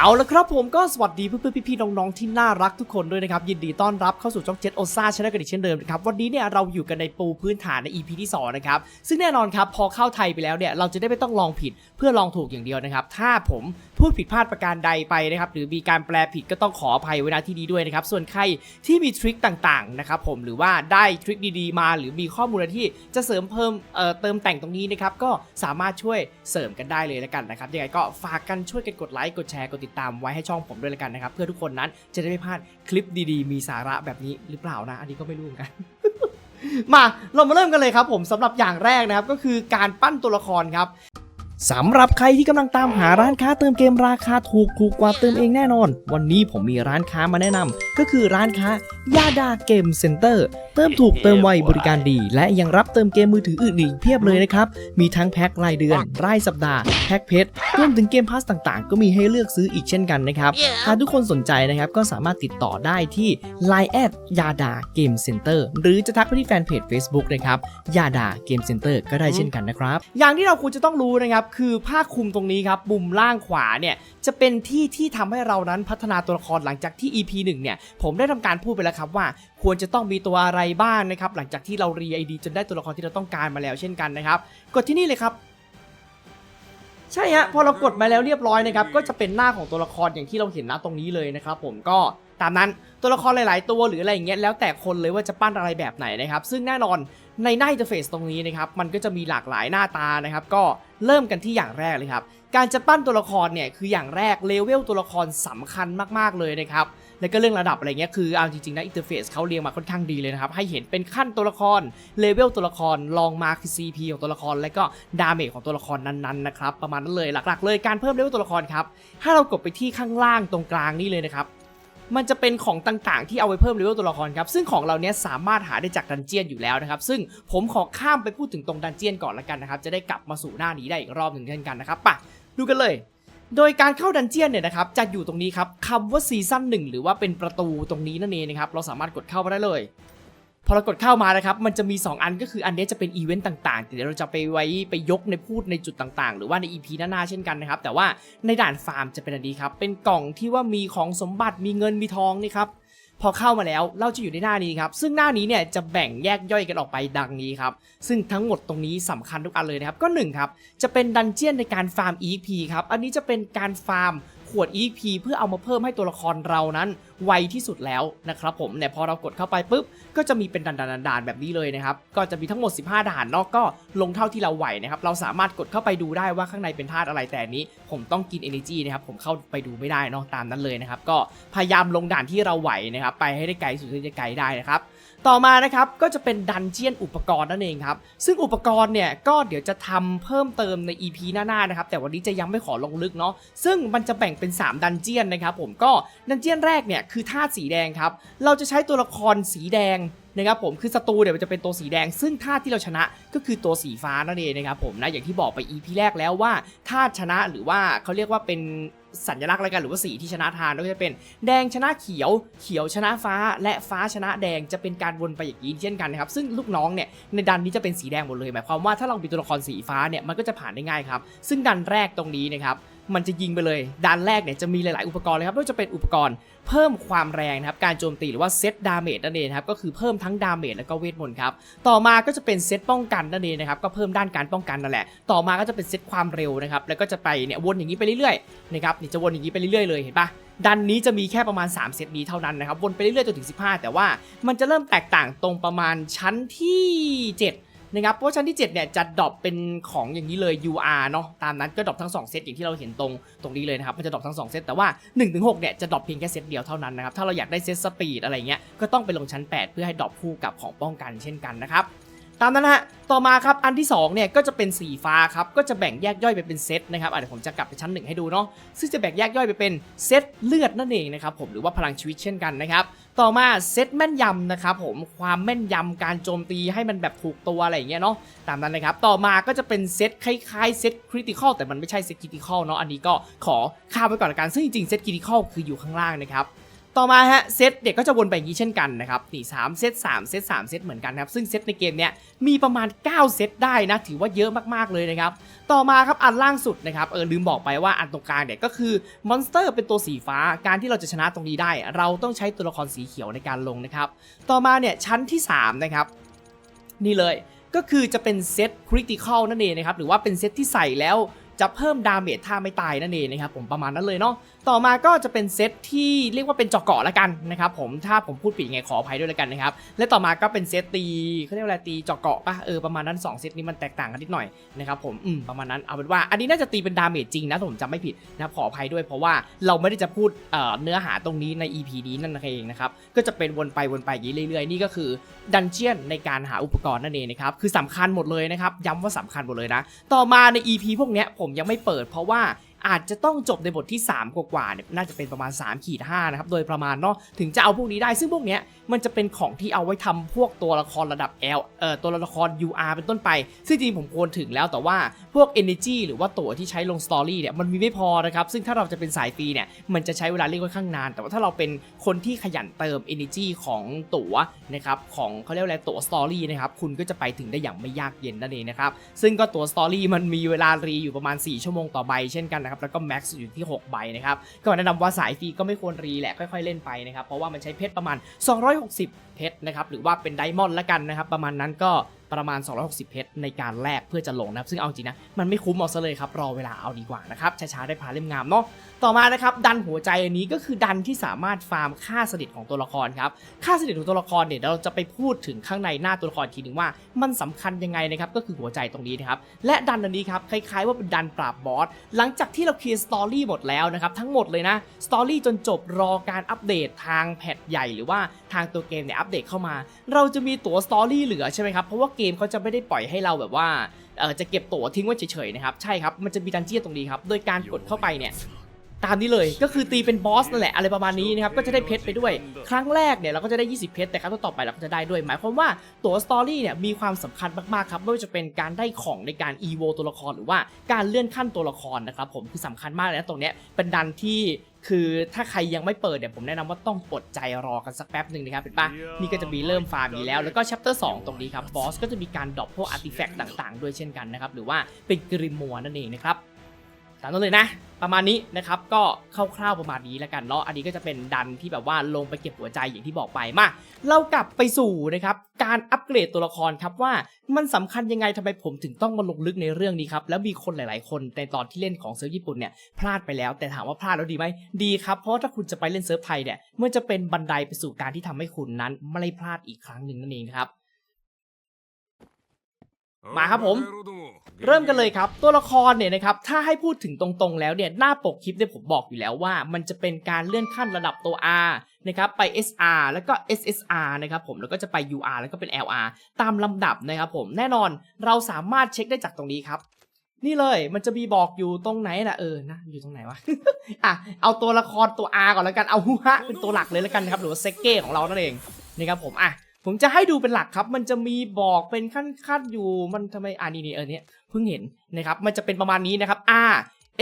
เอาละครับผมก็สวัสดีเพื่อนๆพี่ๆน้องๆที่น่ารักทุกคนด้วยนะครับ ยินดีต้อนรับเข้าสู่ช่องเจ็ตโอซ่าชนะกันอีกเช่นเดิมนะครับ วันนี้เนี่ยเราอยู่กันในปูพื้นฐานใน EP ที่ 2 นะครับ ซึ่งแน่นอนครับ พอเข้าไทยไปแล้วเนี่ย เราจะได้ไม่ต้องลองผิดเพื่อลองถูกอย่างเดียวนะครับ ถ้าผม พูดผิดพลาดประการใดไปนะครับหรือมีการแปลผิดก็ต้องขออภัยไว้ณที่นี้ด้วยนะครับส่วนใครที่มีทริคต่างๆนะครับผมหรือว่าได้ทริคดีๆ มาหรือมีข้อมูลที่จะเสริมเพิ่มเเติมแต่งตรงนี้นะครับก็สามารถช่วยเสริมกันได้เลยแล้วกันนะครับยังไงก็ฝากกันช่วยกันกดไลค์กดแชร์กดติดตามไว้ให้ช่องผมด้วยแล้วกันนะครับเพื่อทุกคนนั้นจะได้ไม่พลาดคลิปดีๆ มีสาระแบบนี้หรือเปล่านะ อันนี้ก็ไม่รู้เหมือนกันมาเรามาเริ่มกันเลยครับผมสำหรับอย่างแรกนะครับก็คือการปั้นตัวละครครับ สำหรับใครที่กำลังตามหาร้านค้าเติมเกมราคาถูกถูกกว่าเติมเองแน่นอน วันนี้ผมมีร้านค้ามาแนะนำก็คือร้านค้ายาดาเกมเซ็นเตอร์เติมถูกเติมไวบริการดี และยังรับเติมเกมมือถืออื่นอีกเพียบเลยนะครับ มีทั้งแพ็ครายเดือน รายสัปดาห์ แพ็คเพชรรวมถึงเกมพาสต่างๆ ก็มีให้เลือกซื้ออีกเช่นกันนะครับถ้าทุกคนสนใจนะครับก็สามารถติดต่อได้ที่ Line แอดยาดาเกมเซ็นเตอร์หรือจะทักไปที่แฟนเพจ Facebook นะครับยาดาเกมเซ็นเตอร์ก็ได้เช่นกันนะครับ อย่างที่เราควรจะต้องรู้นะครับคือผ้าคลุมตรงนี้ครับมุมล่างขวาเนี่ยจะเป็นที่ที่ทำให้เรานั้นพัฒนาตัวละครหลังจากที่ EP 1เนี่ยผมได้ทำการพูดไปแล้วครับว่า ควรจะต้องมีตัวอะไรบ้างนะครับหลังจากที่เรารีไอดีจนได้ตัวละครที่เราต้องการมาแล้วเช่นกันนะครับกดที่นี่เลยครับใช่ฮะพอเรากดมาแล้วเรียบร้อยนะครับก็จะเป็นหน้าของตัวละครอย่างที่เราเห็นนะตรงนี้เลยนะครับผมก็ตามนั้นตัวละครหลาย ๆ ตัวหรืออะไรอย่างเงี้ยแล้วแต่คนเลยว่าจะปั้นอะไรแบบไหนนะครับซึ่งแน่นอน ในหน้าอินเทอร์เฟซตรงนี้นะครับมันก็จะมีหลากหลายหน้าตานะครับก็เริ่มกันที่อย่างแรกเลยครับการจะปั้นตัวละครเนี่ยคืออย่างแรกเลเวลตัวละครสำคัญมากๆเลยนะครับแล้วก็เรื่องระดับอะไรเงี้ยคือเอาจริงๆนะอินเทอร์เฟซเขาเรียงมาค่อนข้างดีเลยนะครับให้เห็นเป็นขั้นตัวละครเลเวลตัวละครลองมาคือ CP ของตัวละคร และก็ดาเมจของตัวละครนั้นๆนะครับประมาณนั้นเลยหลักๆ เลยการเพิ่มเลเวลตัวละครครับถ้าเรากดไปที่ข้างล่างตรงกลางนี่เลยนะครับ มันจะเป็นของต่างๆ ที่เอาไว้เพิ่มเลเวลตัวละครครับ ซึ่งของเราเนี้ยสามารถหาได้จากดันเจียนอยู่แล้วนะครับ ซึ่งผมขอข้ามไปพูดถึงตรงดันเจียนก่อนละกันนะครับ จะได้กลับมาสู่หน้านี้ได้อีกรอบหนึ่งเช่นกันนะครับปะดูกันเลย โดยการเข้าดันเจียนเนี่ยนะครับ จะอยู่ตรงนี้ครับคำว่าซีซั่นหนึ่งหรือว่าเป็นประตูตรงนี้นั่นเองนะครับ เราสามารถกดเข้ามาได้เลย พอเรากดเข้ามานะครับ มันจะมี 2 อันก็คืออันนี้จะเป็นอีเวนต์ต่างๆ เดี๋ยวเราจะไปไว้ไปยกในพูดในจุดต่างๆ หรือว่าใน EP หน้าๆเช่นกันนะครับ แต่ว่าในด่านฟาร์มจะเป็นอันนี้ครับ เป็นกล่องที่ว่ามีของสมบัติมีเงินมีทองนี่ครับ พอเข้ามาแล้วเราจะอยู่ในหน้านี้ครับ ซึ่งหน้านี้เนี่ยจะแบ่งแยกย่อยกันออกไปดังนี้ครับ ซึ่งทั้งหมดตรงนี้สำคัญทุกอันเลยนะครับ ก็หนึ่งครับ จะเป็นดันเจียนในการฟาร์ม EP ครับ อันนี้จะเป็นการฟาร์ม ขวด EP เพื่อเอามาเพิ่มให้ตัวละครเรานั้นไวที่สุดแล้วนะครับผมเนี่ยพอเรากดเข้าไปปุ๊บ ก็จะมีเป็นด่านๆแบบนี้เลยนะครับ ก็จะมีทั้งหมด 15 ด่านเนาะก็ลงเท่าที่เราไหวนะครับ เราสามารถกดเข้าไปดูได้ว่าข้างในเป็นธาตุอะไรแต่นนี้ ผมต้องกิน energy นะครับ ผมเข้าไปดูไม่ได้เนาะตามนั้นเลยนะครับ ก็พยายามลงด่านที่เราไหวนะครับ ไปให้ได้ไกลสุดที่จะไกลได้นะครับ ต่อมานะครับก็จะเป็นดันเจียนอุปกรณ์นั่นเองครับ ซึ่งอุปกรณ์เนี่ยก็เดี๋ยวจะทำเพิ่มเติมใน EP หน้าๆนะครับ แต่วันนี้จะยังไม่ขอลงลึกเนาะซึ่งมันจะแบ่งเป็น 3 ดันเจียนนะครับผมก็ดันเจียนแรกเนี่ยคือธาตุสีแดงครับ เราจะใช้ตัวละครสีแดงนะครับผมคือศัตรูเนี่ยมันจะเป็นตัวสีแดง ซึ่งธาตุที่เราชนะก็คือตัวสีฟ้านั่นเองนะครับผมนะอย่างที่บอกไป EP แรกแล้วว่าธาตุชนะหรือว่าเขาเรียกว่าเป็นสัญลักษณ์อะไรกันหรือว่าสีที่ชนะทานก็จะเป็นแดงชนะเขียว เขียวชนะฟ้า และฟ้าชนะแดงจะเป็นการวนไปอย่างนี้เช่นกันนะครับซึ่งลูกน้องเนี่ยในดันนี้จะเป็นสีแดงหมดเลยหมายความว่าถ้าเรามีตัวละครสีฟ้าเนี่ยมันก็จะผ่านได้ง่ายครับซึ่งดันแรกตรงนี้นะครับ มันจะยิงไปเลยดันแรกเนี่ยจะมีหลาย ๆ อุปกรณ์เลยครับไม่ว่าจะเป็นอุปกรณ์เพิ่มความแรงนะครับการโจมตีหรือว่าเซตดาเมจนั่นเองครับก็คือเพิ่มทั้งดาเมจแล้วก็เวทมนต์ครับต่อมาก็จะเป็นเซตป้องกันนั่นเองนะครับก็เพิ่มด้านการป้องกันนั่นแหละ ต่อมาก็จะเป็นเซตความเร็วนะครับแล้วก็จะไปเนี่ยวนอย่างนี้ไปเรื่อย ๆ นะครับนี่จะวนอย่างนี้ไปเรื่อย ๆ เลยเห็นปะดันนี้จะมีแค่ประมาณ 3 เซตนี้เท่านั้นนะครับวนไปเรื่อยๆจนถึง 15 แต่ว่ามันจะเริ่มแตกต่างตรงประมาณชั้นที่ 7 นะครับเพราะชั้นที่7เนี่ยจะดรอปเป็นของอย่างนี้เลย UR เนาะตามนั้นก็ดรอปทั้ง2เซตอย่างที่เราเห็นตรงตรงนี้เลยนะครับมันจะดรอปทั้ง2เซตแต่ว่า1-6เนี่ยจะดรอปเพียงแค่เซตเดียวเท่านั้นนะครับถ้าเราอยากได้เซตสปีดอะไรเงี้ยก็ต้องไปลงชั้น 8 เพื่อให้ดรอปคู่กับของป้องกันเช่นกันนะครับ ตามนั้นนะฮะ ต่อมาครับอันที่2เนี่ยก็จะเป็นสีฟ้าครับ ก็จะแบ่งแยกย่อยไปเป็นเซตนะครับอะเดี๋ยวผมจะกลับไปชั้น1ให้ดูเนาะ ซึ่งจะแบ่งแยกย่อยไปเป็นเซตเลือดนั่นเองนะครับผม หรือว่าพลังชีวิตเช่นกันนะครับ ต่อมาเซตแม่นยำนะครับผม ความแม่นยำการโจมตีให้มันแบบถูกตัวอะไรอย่างเงี้ยเนาะ ตามนั้นนะครับ ต่อมาก็จะเป็นเซตคล้ายๆเซตคริติคอลแต่มันไม่ใช่เซตคริติคอลเนาะ อันนี้ก็ขอข้ามไว้ก่อนละกัน ซึ่งจริงๆเซตคริติคอลคืออยู่ข้างล่างนะครับ ต่อมาฮะเซตเด็กก็จะวนไปอย่างนี้เช่นกันนะครับนี่สามเซตสามเซตสามเซตเหมือนกันครับซึ่งเซตในเกมเนี้ยมีประมาณ 9 เซตได้นะถือว่าเยอะมากๆเลยนะครับต่อมาครับอันล่างสุดนะครับเออลืมบอกไปว่าอันตรงกลางเนี่ยก็คือมอนสเตอร์เป็นตัวสีฟ้าการที่เราจะชนะตรงนี้ได้ เราต้องใช้ตัวละครสีเขียวในการลงนะครับต่อมาเนี่ยชั้นที่3นะครับนี่เลยก็คือจะเป็นเซตคริติคอลนั่นเองนะครับหรือว่าเป็นเซตที่ใส่แล้วจะเพิ่มดาเมจถ้าไม่ตายนั่นเองนะครับผมประมาณนั้นเลยเนาะ ต่อมาก็จะเป็นเซตที่เรียกว่าเป็นเจาะเกาะละกันนะครับผมถ้าผมพูดผิดยังไงขออภัยด้วยละกันนะครับและต่อมาก็เป็นเซตตีเขาเรียกว่าอะไรตีเจาะเกาะปะเออประมาณนั้น2เซตนี้มันแตกต่างกันนิดหน่อยนะครับผมอืมประมาณนั้นเอาเป็นว่าอันนี้น่าจะตีเป็นดาเมจจริงนะผมจำไม่ผิดนะครับขออภัยด้วยเพราะว่าเราไม่ได้จะพูดเอ่อเนื้อหาตรงนี้ใน EP นี้นั่นเองนะครับก็จะเป็นวนไปวนไปอย่างนี้เรื่อยๆ นี่ก็คือดันเจียนในการหาอุปกรณ์นั่นเองนะครับคือสำคัญหมดเลยนะครับย้ำว่าสำคัญหมดเลยนะ ต่อมาใน EP พวกเนี้ยผมยังไม่เปิดเพราะว่า อาจจะต้องจบในบทที่ 3 กว่าๆเนี่ยน่าจะเป็นประมาณ3ขีด5นะครับโดยประมาณเนาะถึงจะเอาพวกนี้ได้ซึ่งพวกเนี้ยมันจะเป็นของที่เอาไว้ทำพวกตัวละครระดับ L เอ่อตัวละคร UR เป็นต้นไป ซึ่งจริงผมควรถึงแล้วแต่ว่าพวก Energy หรือว่าตัวที่ใช้ลง Story เนี่ยมันมีไม่พอนะครับซึ่งถ้าเราจะเป็นสายฟรีเนี่ยมันจะใช้เวลาเรียกว่าข้างนาน แต่ว่าถ้าเราเป็นคนที่ขยันเติม Energy ของตัวนะครับของเขาเรียกอะไรตั๋ว Story นะครับคุณก็จะไปถึงได้อย่างไม่ยากเย็นนั่นเองนะครับซึ่งก็ตัว Story มันมีเวลารีอยู่ประมาณ 4 ชั่วโมงต่อใบเช่นกันนะครับแล้วก็แม็กซ์อยู่ที่6ใบนะครับก็แนะนำว่าสายฟรีก็ไม่ควรรีแหละค่อยๆเล่นไปนะครับเพราะว่ามันใช้เพชรประมาณ 260 เพชรนะครับหรือว่าเป็นไดมอนด์ละกันนะครับประมาณนั้นก็ประมาณ 260 เพชรในการแลกเพื่อจะลงนะครับ ซึ่งเอาจริงนะ มันไม่คุ้มเอาซะเลยครับ รอเวลาเอาดีกว่านะครับ ช้าๆ ได้พาเล่มงามเนาะต่อมานะครับ ดันหัวใจอันนี้ก็คือดันที่สามารถฟาร์มค่าสนิทของตัวละครครับ ค่าสนิทของตัวละครเนี่ยเราจะไปพูดถึงข้างในหน้าตัวละครทีหนึ่งว่า มันสำคัญยังไงนะครับก็คือหัวใจตรงนี้นะครับและดันอันนี้ครับคล้ายๆ ว่าเป็นดันปราบบอสหลังจากที่เราเคลียร์สตอรี่หมดแล้วนะครับทั้งหมดเลยนะสตอรี่จนจบรอการอัปเดตทางแพทใหญ่ หรือว่าทางตัวเกมเนี่ยอัปเดตเข้ามา เราจะมีตั๋วสตอรี่เหลือใช่ไหมครับ เพราะว่าเกมเขาจะไม่ได้ปล่อยให้เราแบบว่าเออจะเก็บตั๋วทิ้งไว้เฉยๆนะครับ ใช่ครับ มันจะมีดันเจี้ยนตรงนี้ครับ โดยการกดเข้าไปเนี่ย ตามนี้เลยก็คือตีเป็นบอสนั่นแหละอะไรประมาณนี้นะครับก็จะได้เพชรไปด้วย ครั้งแรกเนี่ยเราก็จะได้ 20 เพชรแต่ครั้งต่อไปเราก็จะได้ด้วย หมายความว่าตัวสตอรี่เนี่ยมีความสำคัญมากๆครับไม่ว่าจะเป็นการได้ของในการ EVO ตัวละครหรือว่าการเลื่อนขั้นตัวละครนะครับผมคือสำคัญมากเลยนะตรงเนี้ยเป็นดันที่คือถ้าใครยังไม่เปิดเนี่ยผมแนะนำว่าต้องอดใจรอกันสักแป๊บหนึ่งนะครับเห็นปะนี่ก็จะมีเริ่มฟาร์มอยู่แล้วแล้วก็ chapter 2ตรงนี้ครับบอสก็จะมีการดรอปพวกอาร์ติแฟกต์ต่าง ๆ ด้วยเช่นกันนะครับหรือว่าเป็นกริมมัวนั่นเองนะครับ ตามนั้นเลยนะ ประมาณนี้นะครับก็คร่าวๆประมาณนี้แล้วกันเนาะอันนี้ก็จะเป็นดันที่แบบว่าลงไปเก็บหัวใจอย่างที่บอกไปมาเรากลับไปสู่นะครับการอัปเกรดตัวละครครับว่ามันสำคัญยังไงทำไมผมถึงต้องมาลงลึกในเรื่องนี้ครับแล้วมีคนหลาย ๆ คนในตอนที่เล่นของเซิร์ฟญี่ปุ่นเนี่ยพลาดไปแล้ว แต่ถามว่าพลาดแล้วดีไหมดีครับเพราะถ้าคุณจะไปเล่นเซิร์ฟไทยเนี่ยมันจะเป็นบันไดไปสู่การที่ทำให้คุณนั้นไม่ได้พลาดอีกครั้งหนึ่งนั่นเองครับ มาครับผม เริ่มกันเลยครับ ตัวละครเนี่ยนะครับถ้าให้พูดถึงตรงๆ แล้วเนี่ยหน้าปกคลิปเนี่ยผมบอกอยู่แล้วว่า มันจะเป็นการเลื่อนขั้นระดับตัว R นะครับไป SR แล้วก็ SSR นะครับผมแล้วก็จะไป UR แล้วก็เป็น LR ตามลำดับนะครับผมแน่นอนเราสามารถเช็คได้จากตรงนี้ครับนี่เลยมันจะมีบอกอยู่ตรงไหนนะเออนะอยู่ตรงไหนวะอะเอาตัวละครตัว R ก่อนแล้วกันเอาฮุฮะเป็นตัวหลักเลยแล้วกันนะครับหรือว่าเซเก้ของเรานั่นเองนะครับผมอะ ผมจะให้ดูเป็นหลักครับ มันจะมีบอกเป็นขั้นๆอยู่มันทำไมอ่านี่นี่เออเนี่ยเพิ่งเห็นนะครับ มันจะเป็นประมาณนี้นะครับ R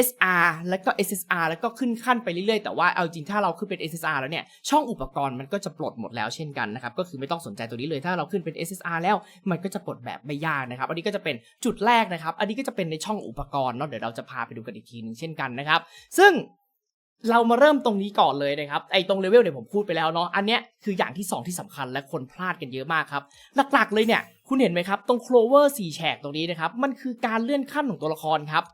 SR แล้วก็ SSR แล้วก็ขึ้นขั้นไปเรื่อยๆ แต่ว่าเอาจริงถ้าเราขึ้นเป็น SSR แล้วเนี่ย ช่องอุปกรณ์มันก็จะปลดหมดแล้วเช่นกันนะครับ ก็คือไม่ต้องสนใจตัวนี้เลย ถ้าเราขึ้นเป็น SSR แล้ว มันก็จะปลดแบบไม่ยากนะครับ อันนี้ก็จะเป็นจุดแรกนะครับ อันนี้ก็จะเป็นในช่องอุปกรณ์เนาะ เดี๋ยวเราจะพาไปดูกันอีกทีนึงเช่นกันนะครับ ซึ่ง เรามาเริ่มตรงนี้ก่อนเลยนะครับไอ้ตรงเลเวลเนี่ยผมพูดไปแล้วเนาะอันเนี้ยคืออย่างที่สองที่สำคัญและคนพลาดกันเยอะมากครับ หลักๆเลยเนี่ยคุณเห็นไหมครับ ตรงโคลเวอร์สี่แฉกตรงนี้นะครับ มันคือการเลื่อนขั้นของตัวละครครับ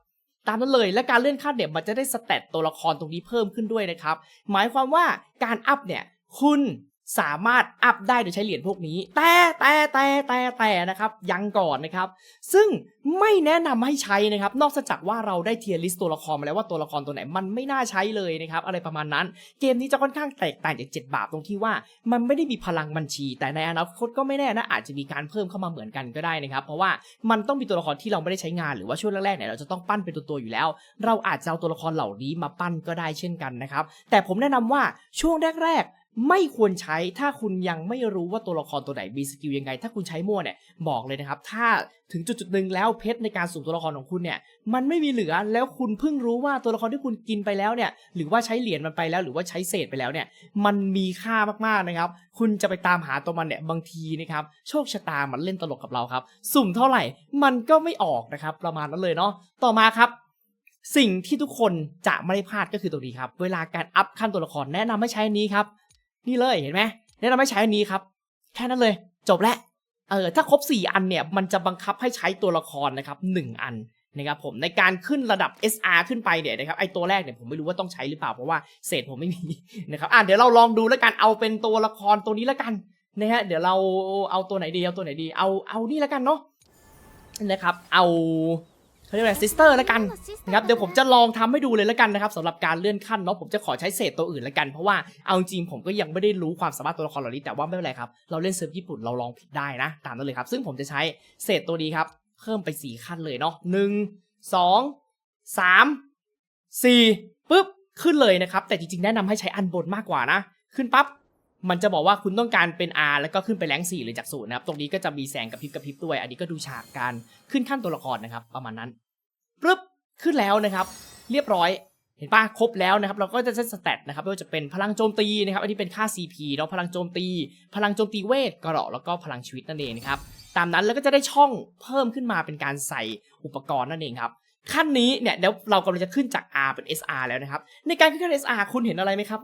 ตามนั้นเลยและการเลื่อนขั้นเนี่ยมันจะได้สเตตตัวละครตรงนี้เพิ่มขึ้นด้วยนะครับ หมายความว่าการอัพเนี่ยคุณ สามารถอัพได้โดยใช้เหรียญพวกนี้ แต่แต่แต่แต่แต่นะครับ ยังก่อนนะครับ ซึ่งไม่แนะนำให้ใช้นะครับ นอกจากว่าเราได้เทียร์ลิสต์ตัวละครมาแล้วว่าตัวละครตัวไหนมันไม่น่าใช้เลยนะครับ อะไรประมาณนั้น เกมนี้จะค่อนข้างแตกต่างจาก7บาปตรงที่ว่ามันไม่ได้มีพลังบัญชี แต่ในอนาคตก็ไม่แน่นะอาจจะมีการเพิ่มเข้ามาเหมือนกันก็ได้นะครับ เพราะว่ามันต้องมีตัวละครที่เราไม่ได้ใช้งานหรือว่าช่วงแรกๆเนี่ยเราจะต้องปั้นเป็นตัวๆอยู่แล้ว เราอาจจะเอาตัวละครเหล่านี้มาปั้นก็ได้เช่นกันนะครับ แต่ผมแนะนำว่าช่วงแรกๆ ไม่ควรใช้ถ้าคุณยังไม่รู้ว่าตัวละครตัวไหนมีสกิลยังไง ถ้าคุณใช้มั่วเนี่ยบอกเลยนะครับ ถ้าถึงจุดจุดหนึ่งแล้วเพชรในการสุ่มตัวละครของคุณเนี่ย มันไม่มีเหลือแล้วคุณเพิ่งรู้ว่าตัวละครที่คุณกินไปแล้วเนี่ย หรือว่าใช้เหรียญมันไปแล้ว หรือว่าใช้เศษไปแล้วเนี่ย มันมีค่ามากๆนะครับ คุณจะไปตามหาตัวมันเนี่ยบางทีนะครับโชคชะตามันเล่นตลกกับเราครับ สุ่มเท่าไหร่มันก็ไม่ออกนะครับ ประมาณนั้นเลยเนาะต่อมาครับสิ่งที่ทุกคนจะไม่ได้พลาดก็คือตรงนี้ครับ เวลาการอัพขั้นตัวละครแนะนำให้ใช้อันนี้ครับ นี่เลยเห็นไหมแนะนำให้ใช้อันนี้ครับ แค่นั้นเลย จบแล้วเออถ้าครบ 4 อันเนี่ยมันจะบังคับให้ใช้ตัวละครนะครับ1อันนะครับผมในการขึ้นระดับ SR ขึ้นไปเนี่ยนะครับไอตัวแรกเนี่ยผมไม่รู้ว่าต้องใช้หรือเปล่าเพราะว่าเศษผมไม่มีนะครับอะเดี๋ยวเราลองดูแล้วกันเอาเป็นตัวละครตัวนี้แล้วกันนะฮะเดี๋ยวเราเอาตัวไหนดีเอาตัวไหนดีเอาเอานี่แล้วกันเนาะนะครับเอา เขาเรียกว่าซิสเตอร์แล้วกันนะครับเดี๋ยวผมจะลองทำให้ดูเลยแล้วกันนะครับสำหรับการเลื่อนขั้นเนาะผมจะขอใช้เศษตัวอื่นแล้วกันเพราะว่าเอาจริงผมก็ยังไม่ได้รู้ความสามารถตัวละครเหล่านี้แต่ว่าไม่เป็นไรครับเราเล่นเซิร์ฟญี่ปุ่นเราลองผิดได้นะ ตามนั้นเลยครับ ซึ่งผมจะใช้เศษตัวนี้ครับ เพิ่มไปสี่ขั้นเลยเนาะหนึ่งสองสามสี่ปุ๊บขึ้นเลยนะครับ แต่จริงๆแนะนำให้ใช้อันบนมากกว่านะ ขึ้นปั๊บ มันจะบอกว่าคุณต้องการเป็น R แล้วก็ขึ้นไปแรง4หรือจากศูนย์นะครับ ตรงนี้ก็จะมีแสงกระพริบกระพริบด้วย อันนี้ก็ดูฉากการขึ้นขั้นตัวละครนะครับ ประมาณนั้นปึ๊บขึ้นแล้วนะครับ เรียบร้อย เห็นปะครบแล้วนะครับ เราก็จะเซตสแตทนะครับไม่ว่าจะเป็นพลังโจมตีนะครับ อันนี้เป็นค่า CP เนาะพลังโจมตี พลังโจมตีเวทกระหราะแล้วก็พลังชีวิตนั่นเองนะครับตามนั้นแล้วก็จะได้ช่องเพิ่มขึ้นมาเป็นการใส่อุปกรณ์นั่นเองครับขั้นนี้เนี่ยเดี๋ยวเรากำลังจะขึ้นจาก R เป็น SR แล้วนะครับ ในการขึ้นขั้น SR คุณเห็นอะไรไหมครับ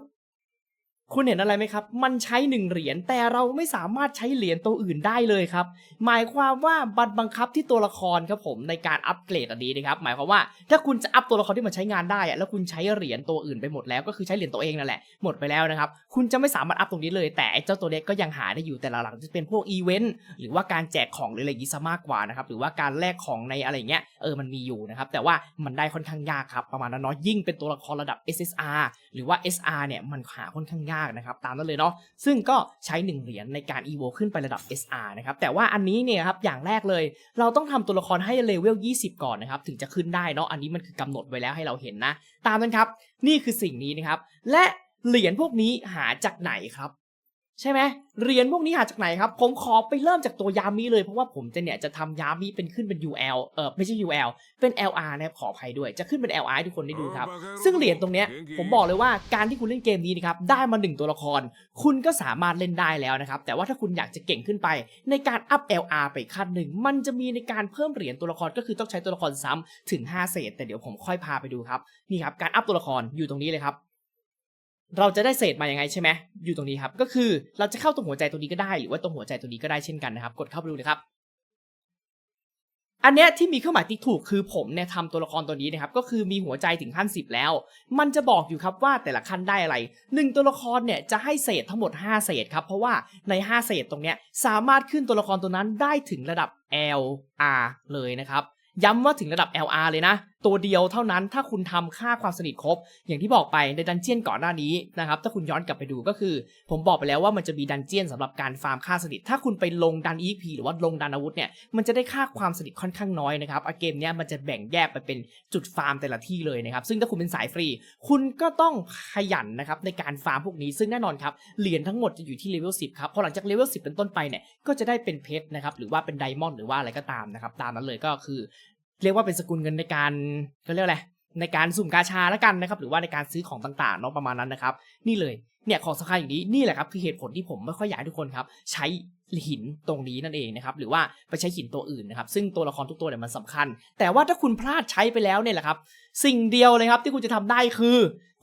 คุณเห็นอะไรไหมครับ มันใช้หนึ่งเหรียญแต่เราไม่สามารถใช้เหรียญตัวอื่นได้เลยครับ หมายความว่าบัตรบังคับที่ตัวละครครับผมในการอัปเกรดอันนี้นะครับ หมายความว่าถ้าคุณจะอัพตัวละครที่มันใช้งานได้อะแล้วคุณใช้เหรียญตัวอื่นไปหมดแล้วก็คือใช้เหรียญตัวเองนั่นแหละหมดไปแล้วนะครับ คุณจะไม่สามารถอัพตรงนี้เลย แต่เจ้าตัวเล็กก็ยังหาได้อยู่แต่ละหลังจะเป็นพวกอีเวนต์หรือว่าการแจกของหรืออะไรอย่างงี้ซะมากกว่านะครับหรือว่าการแลกของในอะไรเงี้ยเออมันมีอยู่นะครับแต่ว่ามันได้ค่อนข้างยากครับประมาณนั้นเนาะยิ่งเป็นตัวละครระดับ SSR หรือว่า SR เนี่ยมันหาค่อนข้างยากนะครับตามนั้นเลยเนาะซึ่งก็ใช้ 1 เหรียญในการ EVO ขึ้นไประดับ SR นะครับแต่ว่าอันนี้เนี่ยครับอย่างแรกเลย เราต้องทำตัวละครให้เลเวล 20 ก่อนนะครับถึงจะขึ้นได้เนาะอันนี้มันคือกำหนดไว้แล้วให้เราเห็นนะ ตามนั้นครับนี่คือสิ่งนี้นะครับและเหรียญพวกนี้หาจากไหนครับ ใช่ไหมเหรียญพวกนี้หาจากไหนครับ ผมขอไปเริ่มจากตัวยามิเลยเพราะว่าผมจะเนี่ยจะทำยามิเป็นขึ้นเป็น UL เออไม่ใช่ UL เป็น LR นะครับขออภัยด้วย จะขึ้นเป็น LR ให้ทุกคนได้ดูครับ ซึ่งเหรียญตรงเนี้ยผมบอกเลยว่าการที่คุณเล่นเกมนี้นะครับได้มาหนึ่งตัวละคร คุณก็สามารถเล่นได้แล้วนะครับแต่ว่าถ้าคุณอยากจะเก่งขึ้นไป ในการอัพ LR ไปขั้นหนึ่งมันจะมีในการเพิ่มเหรียญตัวละครก็คือต้องใช้ตัวละครซ้ำถึง 5 เศษ แต่เดี๋ยวผมค่อยพาไปดูครับนี่ครับการอัพตัวละครอยู่ตรงนี้เลยครับ เราจะได้เศษมายังไงใช่ไหมอยู่ตรงนี้ครับ ก็คือเราจะเข้าตรงหัวใจตัวนี้ก็ได้หรือว่าตรงหัวใจตัวนี้ก็ได้เช่นกันนะครับ กดเข้าไปดูเลยครับ อันเนี้ยที่มีเครื่องหมายติ๊กถูกคือผมเนี่ยทำตัวละครตัวนี้นะครับ ก็คือมีหัวใจถึงขั้น 10 แล้ว มันจะบอกอยู่ครับว่าแต่ละขั้นได้อะไรหนึ่งตัวละครเนี่ยจะให้เศษทั้งหมด 5 เศษครับ เพราะว่าใน 5 เศษตรงเนี้ยสามารถขึ้นตัวละครตัวนั้นได้ถึงระดับ L R เลยนะครับย้ำว่าถึงระดับ LR เลยนะ ตัวเดียวเท่านั้นถ้าคุณทำค่าความสนิทครบ อย่างที่บอกไปในดันเจียนก่อนหน้านี้นะครับถ้าคุณย้อนกลับไปดูก็คือ ผมบอกไปแล้วว่ามันจะมีดันเจียนสำหรับการฟาร์มค่าสนิท ถ้าคุณไปลงดัน EP หรือว่าลงดันอาวุธเนี่ยมันจะได้ค่าความสนิทค่อนข้างน้อยนะครับเกมเนี้ยมันจะแบ่งแยกไปเป็นจุดฟาร์มแต่ละที่เลยนะครับซึ่งถ้าคุณเป็นสายฟรี คุณก็ต้องขยันนะครับในการฟาร์มพวกนี้ซึ่งแน่นอนครับเหรียญทั้งหมดจะอยู่ที่เลเวล10ครับพอหลังจากเลเวล10เป็นต้นไปเนี่ยก็จะได้เป็นเพชรนะครับหรือว่าเป็นไดมอนด์หรือว่าอะไรก็ตามนะครับตามนั้นเลยก็คือ เรียกว่าเป็นสกุลเงินในการเขาเรียกอะไรในการสุ่มกาชาแล้วกันนะครับ หรือว่าในการซื้อของต่างๆเนาะประมาณนั้นนะครับ นี่เลยเนี่ยของสำคัญอย่างนี้นี่แหละครับคือเหตุผลที่ผมไม่ค่อยอยากให้ทุกคนครับ ใช้หินตรงนี้นั่นเองนะครับหรือว่าไปใช้หินตัวอื่นนะครับ ซึ่งตัวละครทุกตัวเนี่ยมันสำคัญ แต่ว่าถ้าคุณพลาดใช้ไปแล้วเนี่ยแหละครับ สิ่งเดียวเลยครับที่คุณจะทำได้คือ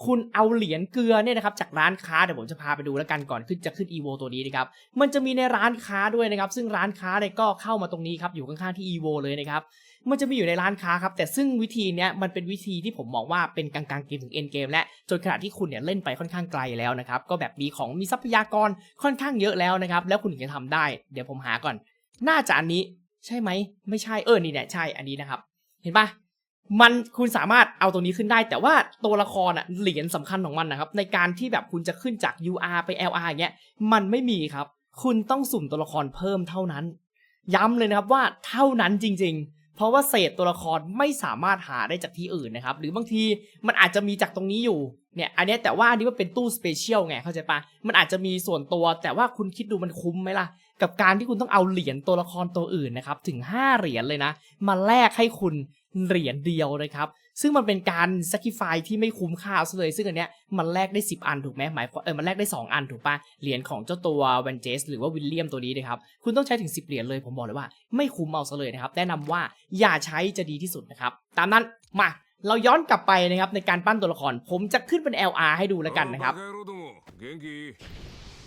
คุณเอาเหรียญเกลือเนี่ยนะครับจากร้านค้าเดี๋ยวผมจะพาไปดูแล้วกันก่อนขึ้นจะขึ้น EVO ตัวนี้นะครับมันจะมีในร้านค้าด้วยนะครับ ซึ่งร้านค้าเนี่ยก็เข้ามาตรงนี้ครับอยู่ข้างๆที่ EVO เลยนะครับ มันจะมีอยู่ในร้านค้าครับ แต่ซึ่งวิธีเนี้ยมันเป็นวิธีที่ผมมองว่าเป็นกลางๆเกมถึงเอ็นเกมและจนขณะที่คุณเนี่ยเล่นไปค่อนข้างไกลแล้วนะครับ ก็แบบมีของมีทรัพยากรค่อนข้างเยอะแล้วนะครับ แล้วคุณถึงจะทำได้ เดี๋ยวผมหาก่อน น่าจะอันนี้ใช่ไหม ไม่ใช่เออนี่เนี่ยใช่อันนี้นะครับ เห็นปะมันคุณสามารถเอาตรงนี้ขึ้นได้ แต่ว่าตัวละครอะเหรียญสำคัญของมันนะครับ ในการที่แบบคุณจะขึ้นจาก UR ไป LR อย่างเงี้ยมันไม่มีครับ คุณต้องสุ่มตัวละครเพิ่มเท่านั้น ย้ำเลยนะครับว่าเท่านั้นจริง ๆ เพราะว่าเศษตัวละครไม่สามารถหาได้จากที่อื่นนะครับ หรือบางทีมันอาจจะมีจากตรงนี้อยู่เนี่ยอันนี้แต่ว่าอันนี้มันเป็นตู้สเปเชียลไงเข้าใจปะมันอาจจะมีส่วนตัวแต่ว่าคุณคิดดูมันคุ้มไหมล่ะ กับการที่คุณต้องเอาเหรียญตัวละครตัวอื่นนะครับถึง 5 เหรียญเลยนะ มาแลกให้คุณเหรียญเดียวเลยครับ ซึ่งมันเป็นการสกิฟายที่ไม่คุ้มค่าซะเลย ซึ่งอันเนี้ยมันแลกได้ 10 อันถูกไหมหมายเออมันแลกได้ 2 อันถูกปะเหรียญของเจ้าตัวเวนเจสหรือว่าวิลเลียมตัวนี้นะครับ คุณต้องใช้ถึง 10 เหรียญเลยผมบอกเลยว่า ไม่คุ้มเอาซะเลยนะครับ แนะนำว่าอย่าใช้จะดีที่สุดนะครับ ตามนั้นมาเราย้อนกลับไปนะครับในการปั้นตัวละคร ผมจะขึ้นเป็น LR ให้ดูแล้วกันนะครับ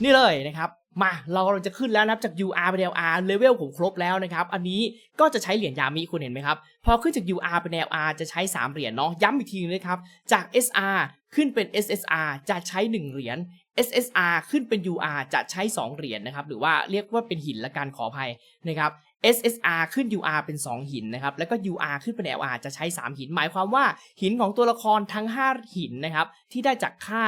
นี่เลยนะครับ มาเรากำลังจะขึ้นแล้วนะครับจาก UR เป็น LR เลเวลผมครบแล้วนะครับ อันนี้ก็จะใช้เหรียญยามิคุณเห็นไหมครับ พอขึ้นจาก UR เป็น LR จะใช้ 3 เหรียญเนาะย้ำอีกทีนึงนะครับ จาก SR ขึ้นเป็น SSR จะใช้ 1 เหรียญ SSR ขึ้นเป็น UR จะใช้ 2 เหรียญนะครับ หรือว่าเรียกว่าเป็นหินละกันขออภัยนะครับ SSR ขึ้น UR เป็น 2 หินนะครับ แล้วก็ UR ขึ้นเป็น LR จะใช้ 3 หิน หมายความว่าหินของตัวละครทั้ง 5 หินนะครับที่ได้จากค่า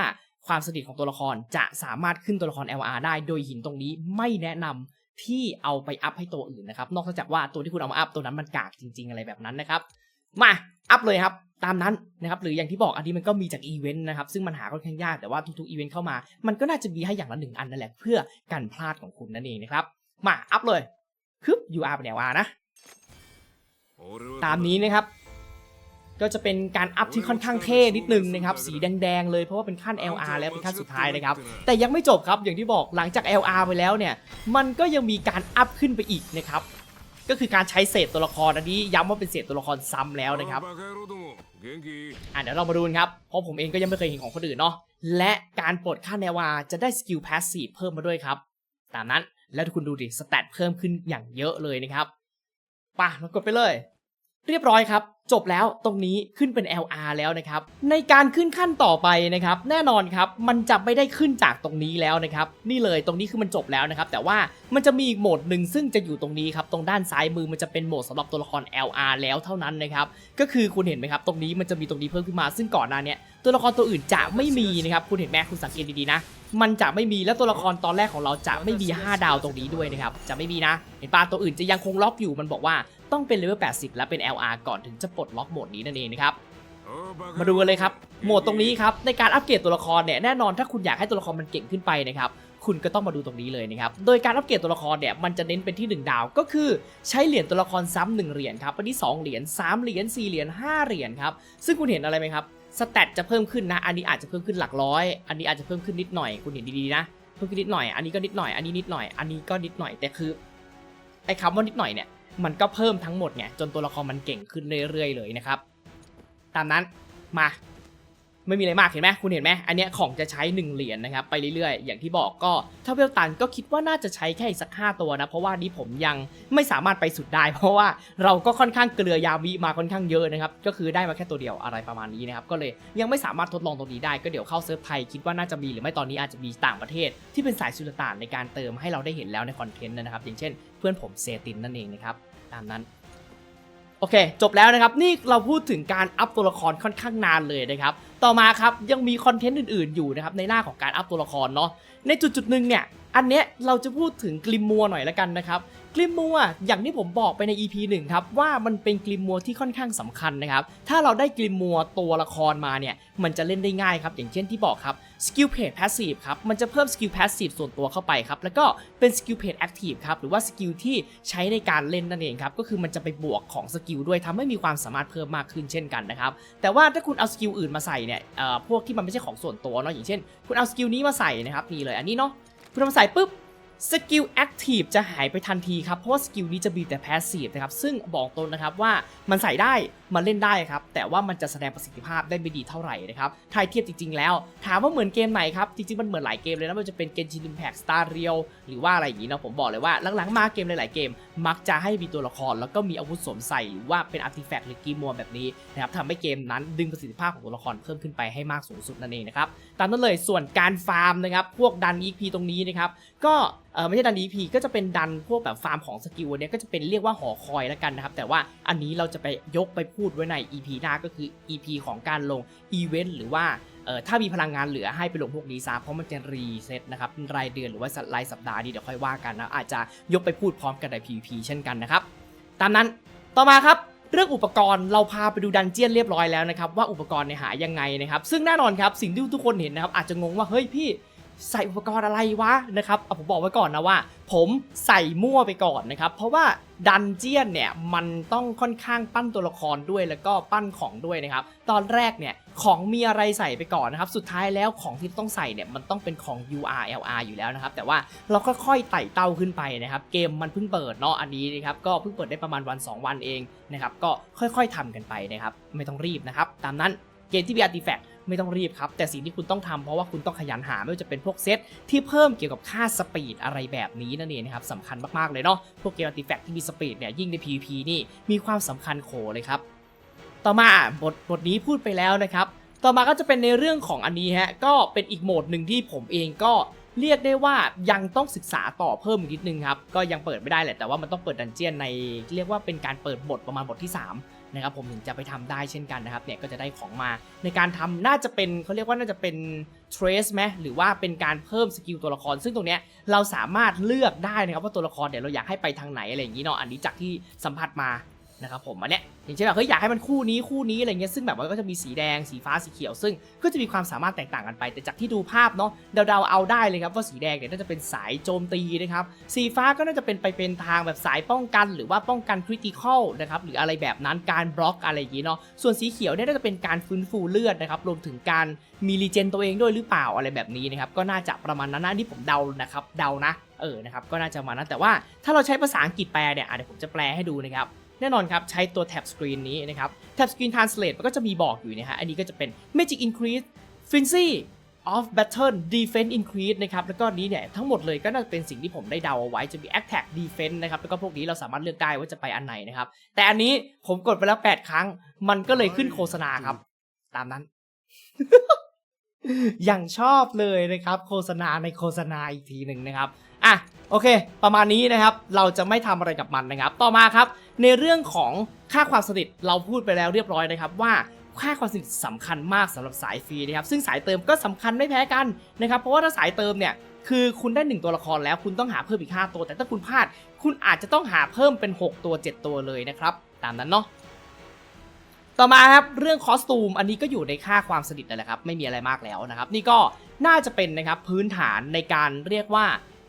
ความสนิทของตัวละครจะสามารถขึ้นตัวละคร LR ได้ โดยหินตรงนี้ไม่แนะนำที่เอาไปอัพให้ตัวอื่นนะครับ นอกจากว่าตัวที่คุณเอามาอัพตัวนั้นมันกากจริง ๆ อะไรแบบนั้นนะครับ มาอัพเลยครับตามนั้นนะครับหรืออย่างที่บอกอันนี้มันก็มีจากอีเวนต์นะครับซึ่งมันหาค่อนข้างยากแต่ว่าทุกๆอีเวนต์เข้ามา มันก็น่าจะมีให้อย่างละหนึ่งอันนั่นแหละเพื่อกันพลาดของคุณนั่นเองนะครับ มาอัพเลยคึบ UR เป็น LR นะ ตามนี้นะครับ ก็จะเป็นการอัพที่ค่อนข้างเท่นิดนึงนะครับสีแดงๆเลยเพราะว่าเป็นขั้น LR แล้วเป็นขั้นสุดท้ายนะครับแต่ยังไม่จบครับอย่างที่บอกหลังจาก LR ไปแล้วเนี่ยมันก็ยังมีการอัพขึ้นไปอีกนะครับก็คือการใช้เศษตัวละครอันนี้ย้ำว่าเป็นเศษตัวละครซ้ำแล้วนะครับอะเดี๋ยวเรามาดูนครับเพราะผมเองก็ยังไม่เคยเห็นของคนอื่นเนาะและการปลดค่าแนวาจะได้สกิลพาสซีฟเพิ่มมาด้วยครับ ตามนั้นแล้วทุกคนดูดิสแตทเพิ่มขึ้นอย่างเยอะเลยนะครับป่ะมากดไปเลย เรียบร้อยครับ จบแล้วตรงนี้ขึ้นเป็น LR แล้วนะครับ ในการขึ้นขั้นต่อไปนะครับ แน่นอนครับ มันจะไม่ได้ขึ้นจากตรงนี้แล้วนะครับ นี่เลยตรงนี้คือมันจบแล้วนะครับ แต่ว่ามันจะมีอีกโหมดหนึ่งซึ่งจะอยู่ตรงนี้ครับ ตรงด้านซ้ายมือมันจะเป็นโหมดสำหรับตัวละคร LR แล้วเท่านั้นนะครับ ก็คือคุณเห็นไหมครับ ตรงนี้มันจะมีตรงนี้เพิ่มขึ้นมา ซึ่งก่อนหน้านี้ตัวละครตัวอื่นจะไม่มีนะครับ คุณเห็นไหมคุณสังเกตดีๆนะมันจะไม่มีแล้วตัวละครตอนแรกของเราจะไม่มี 5 ดาวตรงนี้ด้วยนะครับ จะไม่มีนะ เห็นปะตัวอื่นจะยังคงล็อกอยู่มันบอกว่า ต้องเป็นเลเวล 80 และเป็น LR ก่อนถึงจะปลดล็อกโหมดนี้นั่นเองนะครับ มาดูกันเลยครับ โหมดตรงนี้ครับ ในการอัปเกรดตัวละครเนี่ยแน่นอนถ้าคุณอยากให้ตัวละครมันเก่งขึ้นไปนะครับคุณก็ต้องมาดูตรงนี้เลยนะครับ โดยการอัปเกรดตัวละครเนี่ยมันจะเน้นเป็นที่ 1 ดาวก็คือใช้เหรียญตัวละครซ้ำหนึ่งเหรียญครับอันนี้2เหรียญ3เหรียญ4เหรียญ5เหรียญครับซึ่งคุณเห็นอะไรไหมครับสแตทจะเพิ่มขึ้นนะ อันนี้อาจจะเพิ่มขึ้นหลักร้อย อันนี้อาจจะเพิ่มขึ้นนิดหน่อย คุณเห็นดีๆนะ เพิ่มขึ้นนิดหน่อย อันนี้ก็นิดหน่อย อันนี้นิดหน่อย อันนี้ก็นิดหน่อย แต่คือไอ้คำว่านิดหน่อยเนี่ย มันก็เพิ่มทั้งหมดไงจนตัวละครมันเก่งขึ้นเรื่อยๆเลยนะครับ ตามนั้นมาไม่มีอะไรมากเห็นไหมคุณเห็นไหมอันเนี้ยของจะใช้ 1 เหรียญนะครับไปเรื่อยๆ อย่างที่บอกก็ถ้าเวลตันก็คิดว่าน่าจะใช้แค่อีกสัก 5 ตัวนะ เพราะว่านี้ผมยังไม่สามารถไปสุดได้ เพราะว่าเราก็ค่อนข้างเกลือยาวิมาค่อนข้างเยอะนะครับ ก็คือได้มาแค่ตัวเดียวอะไรประมาณนี้นะครับ ก็เลยยังไม่สามารถทดลองตรงนี้ได้ก็เดี๋ยวเข้าเซิร์ฟไทยคิดว่าน่าจะมีหรือไม่ตอนนี้อาจจะมีต่างประเทศ ที่เป็นสายสุลต่านในการเติมให้เราได้เห็นแล้วในคอนเทนต์นะครับอย่างเช่น เพื่อนผมเซตินนั่นเองนะครับ ตามนั้นโอเค จบแล้วนะครับ นี่เราพูดถึงการอัพตัวละครค่อนข้างนานเลยนะครับ ต่อมาครับยังมีคอนเทนต์อื่นๆอยู่นะครับในหน้าของการอัพตัวละครเนาะในจุดจุดๆหนึ่งเนี่ยอันเนี้ยเราจะพูดถึงกลิมมัวหน่อยละกันนะครับ กลิมมัวอย่างที่ผมบอกไปใน EP 1 ครับ ว่ามันเป็นกลิมมัวที่ค่อนข้างสำคัญนะครับ ถ้าเราได้กลิมมัวตัวละครมาเนี่ย มันจะเล่นได้ง่ายครับ อย่างเช่นที่บอกครับสกิลเพจพาสซีฟครับ มันจะเพิ่มสกิลพาสซีฟส่วนตัวเข้าไปครับ แล้วก็เป็นสกิลเพจแอคทีฟครับ หรือว่าสกิลที่ใช้ในการเล่นนั่นเองครับ ก็คือมันจะไปบวกของสกิลด้วยทำให้มีความสามารถเพิ่มมากขึ้นเช่นกันนะครับ แต่ว่าถ้าคุณเอาสกิลอื่นมาใส่เนี่ยเอ่อพวกที่มันไม่ใช่ของส่วนตัวเนาะอย่างเช่น คุณเอาสกิลนี้มาใส่นะครับนี่เลยอันนี้เนาะคุณเอามาใส่ปุ๊บ สกิลแอคทีฟจะหายไปทันทีครับ เพราะว่าสกิลนี้จะมีแต่แพสซีฟนะครับ ซึ่งบอกตรงนะครับว่ามันใส่ได้ มันเล่นได้ครับ แต่ว่ามันจะแสดงประสิทธิภาพได้ไม่ดีเท่าไหร่นะครับถ้าเทียบจริง ๆ แล้ว ถามว่าเหมือนเกมไหนครับ จริง ๆ มันเหมือนหลายเกมเลยนะไมันจะเป็น Genshin Impact Star Rail หรือว่าอะไรอย่างนี้นะผมบอกเลยว่าหลังๆมาเกมหลายๆเกม มักจะให้มีตัวละคร แล้วก็มีอาวุธสวมใส่หรือว่าเป็นอาร์ติแฟกต์หรือกีมัวแบบนี้นะครับทำให้เกมนั้นดึงประสิทธิภาพของตัวละครเพิ่มขึ้นไปให้มากสูงสุดนั่นเองนะครับตามนั้นเลยส่วนการฟาร์มนะครับพวกดัน EP ตรงนี้นะครับ ก็ไม่ใช่ดัน EP ก็จะเป็นดันพวกแบบฟาร์มของสกิลเนี่ยก็จะเป็นเรียกว่าหอคอยแล้วกันนะครับ แต่ว่าอันนี้เราจะไปยกไปพูดไว้ใน EP หน้าก็คือ EP ของการลงอีเวนต์หรือว่าถ้ามีพลังงานเหลือให้ไปลงพวกนี้ซะเพราะมันจะรีเซ็ตนะครับรายเดือนหรือว่ารายสัปดาห์นี้เดี๋ยวค่อยว่ากันนะอาจจะยกไปพูดพร้อมกันใน PVP เช่นกันนะครับตามนั้นต่อมาครับเรื่องอุปกรณ์เราพาไปดูดันเจียนเรียบร้อยแล้วนะครับว่าอุปกรณ์เนี่ยหายังไงนะครับซึ่งแน่นอนครับสิ่งที่ทุกคนเห็นนะครับอาจจะงงว่าเฮ้ยพี่ ใส่อุปกรณ์อะไรวะนะครับเอาผมบอกไว้ก่อนนะว่า ผมใส่มั่วไปก่อนนะครับ เพราะว่าดันเจียนเนี่ยมันต้องค่อนข้างปั้นตัวละครด้วยแล้วก็ปั้นของด้วยนะครับ ตอนแรกเนี่ยของมีอะไรใส่ไปก่อนนะครับ สุดท้ายแล้วของที่ต้องใส่เนี่ยมันต้องเป็นของ URLR อยู่แล้วนะครับ แต่ว่าเราค่อยๆไต่เต้าขึ้นไปนะครับ เกมมันเพิ่งเปิดเนาะอันนี้นะครับก็เพิ่งเปิดได้ประมาณวัน 2 วันเองนะครับก็ค่อยๆทำกันไปนะครับ ไม่ต้องรีบนะครับ ตามนั้น เกมที่มีอาร์ติแฟกต์ไม่ต้องรีบครับ แต่สิ่งที่คุณต้องทำเพราะว่าคุณต้องขยันหาไม่ว่าจะเป็นพวกเซตที่เพิ่มเกี่ยวกับค่าสปีดอะไรแบบนี้นั่นเองนะครับสำคัญมากๆเลยเนาะพวกเกมอาร์ติแฟกต์ที่มีสปีดเนี่ยยิ่งใน PVP นี่มีความสำคัญโขเลยครับต่อมาบทบทนี้พูดไปแล้วนะครับต่อมาก็จะเป็นในเรื่องของอันนี้ฮะก็เป็นอีกโหมดหนึ่งที่ผมเองก็เรียกได้ว่ายังต้องศึกษาต่อเพิ่มอีกนิดนึงครับ ก็ยังเปิดไม่ได้แหละแต่ว่ามันต้องเปิดดันเจียนในเรียกว่าเป็นการเปิดบทประมาณบทที่ 3 นะครับผมถึงจะไปทำได้เช่นกันนะครับเนี่ยก็จะได้ของมาในการทำน่าจะเป็นเขาเรียกว่าน่าจะเป็น trace ไหมหรือว่าเป็นการเพิ่มสกิลตัวละคร ซึ่งตรงเนี้ยเราสามารถเลือกได้นะครับว่าตัวละครเดี๋ยวเราอยากให้ไปทางไหนอะไรอย่างนี้เนาะอันนี้จากที่สัมผัสมา นะครับผมอันเนี้ยอย่างเช่นแบบเฮ้ยอยากให้มันคู่นี้คู่นี้อะไรเงี้ยซึ่งแบบว่าก็จะมีสีแดงสีฟ้าสีเขียว ซึ่งก็จะมีความสามารถแตกต่างกันไป แต่จากที่ดูภาพเนาะเดาๆเอาได้เลยครับว่าสีแดงเนี่ยน่าจะเป็นสายโจมตีนะครับสีฟ้าก็น่าจะเป็นไปเป็นทางแบบสายป้องกัน หรือว่าป้องกันคริติคอลนะครับหรืออะไรแบบนั้นการบล็อกอะไรอย่างงี้เนาะส่วนสีเขียวเนี่ยน่าจะเป็นการฟื้นฟูเลือดนะครับรวมถึงการมีรีเจนตัวเองด้วยหรือเปล่าอะไรแบบนี้นะครับก็น่าจะประมาณนั้นนะนี่ผมเดานะครับเดานะเออนะครับก็น่าจะมานั้นแต่ว่าถ้าเราใช้ภาษาอังกฤษแปลเนี่ยเดี๋ยวผมจะแปลให้ดูนะครับ แน่นอนครับ ใช้ตัวแท็บสกรีนนี้นะครับแท็บสกรีน translate มันก็จะมีบอกอยู่นะฮะอันนี้ก็จะเป็น magic increase frenzy of battle defense increase นะครับ แล้วก็นี้เนี่ยทั้งหมดเลยก็น่าจะเป็นสิ่งที่ผมได้เดาเอาไว้จะมี attack defense นะครับ แล้วก็พวกนี้เราสามารถเลือกได้ว่าจะไปอันไหนนะครับ แต่อันนี้ผมกดไปแล้ว 8 ครั้ง มันก็เลยขึ้นโฆษณาครับ ตามนั้น อย่างชอบเลยนะครับ โฆษณาในโฆษณาอีกทีหนึ่งนะครับ อะโอเค ประมาณนี้นะครับ เราจะไม่ทำอะไรกับมันนะครับ ต่อมาครับ ในเรื่องของค่าความสนิทเราพูดไปแล้วเรียบร้อยนะครับว่าค่าความสนิทสำคัญมากสำหรับสายฟรีนะครับ ซึ่งสายเติมก็สำคัญไม่แพ้กันนะครับ เพราะว่าถ้าสายเติมเนี่ยคือคุณได้หนึ่งตัวละครแล้วคุณต้องหาเพิ่มอีก 5 ตัว แต่ถ้าคุณพลาด คุณอาจจะต้องหาเพิ่มเป็น 6 ตัว 7 ตัวเลยนะครับ ตามนั้นเนาะต่อมาครับเรื่องคอสตูมอันนี้ก็อยู่ในค่าความสนิทนั่นแหละครับ ไม่มีอะไรมากแล้วนะครับ นี่ก็น่าจะเป็นนะครับพื้นฐานในการเรียกว่า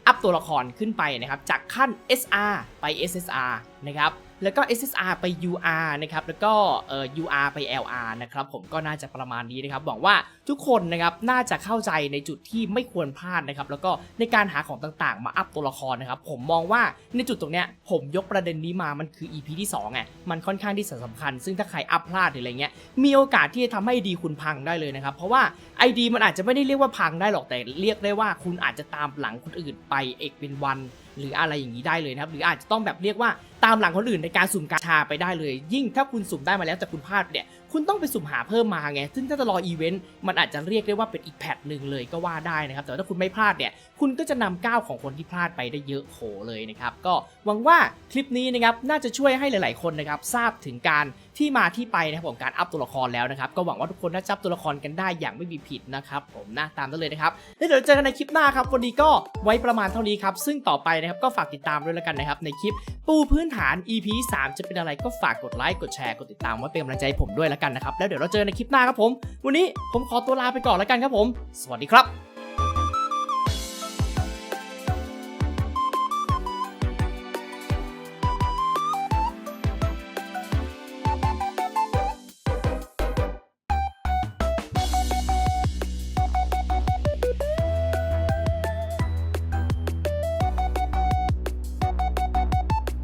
อัพตัวละครขึ้นไปนะครับจากขั้น SR ไป SSR นะครับ แล้วก็ SSR ไป UR นะครับ แล้วก็เอ่อ UR ไป LR นะครับ ผมก็น่าจะประมาณนี้นะครับ หวังว่าทุกคนนะครับน่าจะเข้าใจในจุดที่ไม่ควรพลาดนะครับ แล้วก็ในการหาของต่างๆ มาอัพตัวละครนะครับ ผมมองว่าในจุดตรงเนี้ยผมยกประเด็นนี้มา มันคือ EP ที่2ไง มันค่อนข้างที่สำคัญ ซึ่งถ้าใครอัพพลาดหรืออะไรเงี้ย มีโอกาสที่จะทำให้ดีคุณพังได้เลยนะครับ เพราะว่า ID มันอาจจะไม่ได้เรียกว่าพังได้หรอก แต่เรียกได้ว่าคุณอาจจะตามหลังคนอื่นไปเอกเป็นวัน หรืออะไรอย่างนี้ได้เลยนะครับหรืออาจจะต้องแบบเรียกว่าตามหลังคนอื่นในการสุ่มกาชาไปได้เลย ยิ่งถ้าคุณสุ่มได้มาแล้วแต่คุณพลาดเนี่ยคุณต้องไปสุ่มหาเพิ่มมาไง ซึ่งถ้าจะรออีเวนต์มันอาจจะเรียกได้ว่าเป็นอีกแพทหนึ่งเลยก็ว่าได้นะครับ แต่ถ้าคุณไม่พลาดเนี่ย คุณก็จะนำก้าวของคนที่พลาดไปได้เยอะโขเลยนะครับ ก็หวังว่าคลิปนี้นะครับน่าจะช่วยให้หลาย ๆ คนนะครับทราบถึงการที่มาที่ไปนะครับของการอัพตัวละครแล้วนะครับ ก็หวังว่าทุกคนน่าจะอัพตัวละครกันได้อย่างไม่มีผิดนะครับผมนะตามนั้นเลยนะครับแล้วเดี๋ยวเจอกันในคลิปหน้าครับ วันนี้ก็ไว้ประมาณเท่านี้ครับ ซึ่งต่อไปนะครับก็ฝากติดตามด้วยแล้วกันนะครับ ในคลิปปูพื้นฐาน EP 3 จะเป็นอะไรก็ฝากกดไลค์กดแชร์กดติดตามไว้เป็นกำลังใจให้ผมด้วยแล้วกันนะครับแล้วเดี๋ยวเราเจอในคลิปหน้าครับผม วันนี้ผมขอตัวลาไปก่อนแล้วกันครับผม สวัสดีครับ